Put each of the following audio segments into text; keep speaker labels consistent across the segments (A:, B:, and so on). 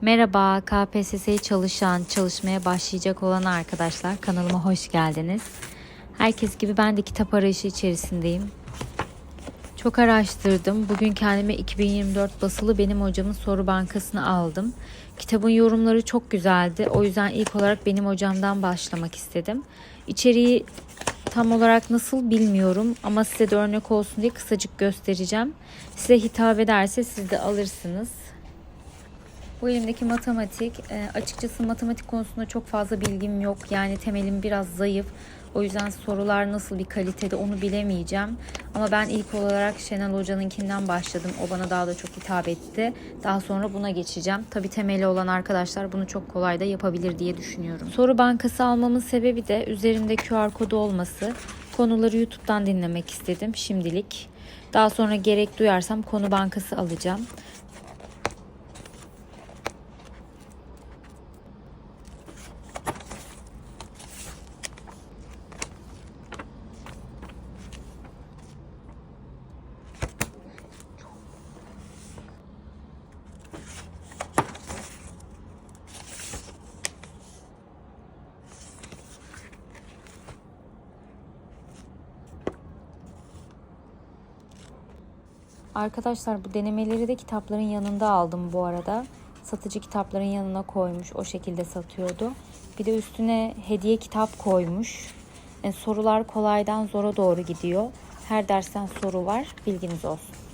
A: Merhaba KPSS'ye çalışan, çalışmaya başlayacak olan arkadaşlar kanalıma hoş geldiniz. Herkes gibi ben de kitap arayışı içerisindeyim. Çok araştırdım. Bugün kendime 2024 basılı benim hocamın soru bankasını aldım. Kitabın yorumları çok güzeldi. O yüzden ilk olarak benim hocamdan başlamak istedim. İçeriği tam olarak nasıl bilmiyorum ama size de örnek olsun diye kısacık göstereceğim. Size hitap ederse siz de alırsınız. Bu elimdeki matematik. e, açıkçası matematik konusunda çok fazla bilgim yok. Yani temelim biraz zayıf. O yüzden sorular nasıl bir kalitede onu bilemeyeceğim. Ama ben ilk olarak Şenol Hoca'nınkinden başladım. O bana daha da çok hitap etti. Daha sonra buna geçeceğim. Tabii temeli olan arkadaşlar bunu çok kolay da yapabilir diye düşünüyorum. Soru bankası almamın sebebi de üzerimde QR kodu olması. Konuları YouTube'dan dinlemek istedim şimdilik. Daha sonra gerek duyarsam konu bankası alacağım. Arkadaşlar bu denemeleri de kitapların yanında aldım bu arada. Satıcı kitapların yanına koymuş. O şekilde satıyordu. Bir de üstüne hediye kitap koymuş. E, sorular kolaydan zora doğru gidiyor. Her dersten soru var. Bilginiz olsun.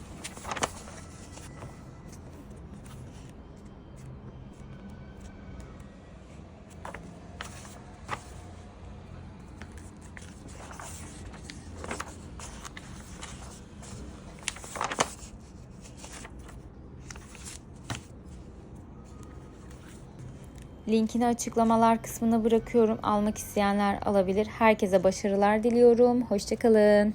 A: Linkini açıklamalar kısmına bırakıyorum. Almak isteyenler alabilir. Herkese başarılar diliyorum. Hoşçakalın.